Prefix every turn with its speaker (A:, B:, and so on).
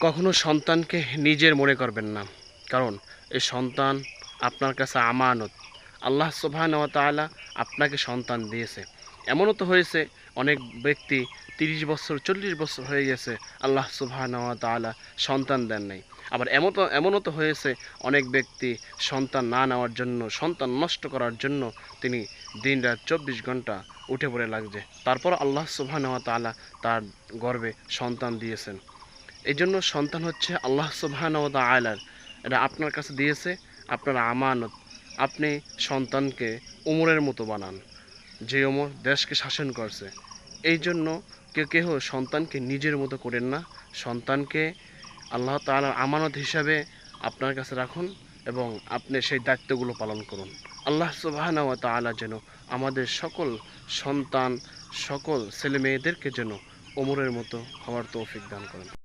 A: কখনো সন্তানকে নিজের মনে করবেন না। কারণ, এই সন্তান আপনার কাছে আমানত। আল্লাহ তাআলা আপনাকে সন্তান দিয়েছে। এমনও তো হয়েছে, অনেক ব্যক্তি তিরিশ বছর, চল্লিশ বছর হয়ে গেছে আল্লাহ সুবহান ওয়া তাআলা সন্তান দেন নাই। আবার এমন তো এমনও তো হয়েছে, অনেক ব্যক্তি সন্তান না নেওয়ার জন্য, সন্তান নষ্ট করার জন্য তিনি দিন রাত চব্বিশ ঘণ্টা উঠে পড়ে লাগছে। তারপর আল্লাহ সুবহান ওয়া তাআলা তার গর্বে সন্তান দিয়েছেন। এই জন্য সন্তান হচ্ছে আল্লাহ সুবহান ও আয়লার এটা আপনার কাছে দিয়েছে, আপনার আমানত। আপনি সন্তানকে উমরের মতো বানান, যে ওমর দেশকে শাসন করছে। এই জন্য কেউ কেহ সন্তানকে নিজের মতো করেন না। সন্তানকে আল্লাহ তাআলার আমানত হিসাবে আপনার কাছে রাখুন এবং আপনি সেই দায়িত্বগুলো পালন করুন। আল্লাহ সুবাহানা ওয়া তাআলা যেন আমাদের সকল সন্তান, সকল ছেলে মেয়েদেরকে যেন ওমরের মতো হওয়ার তৌফিক দান করেন।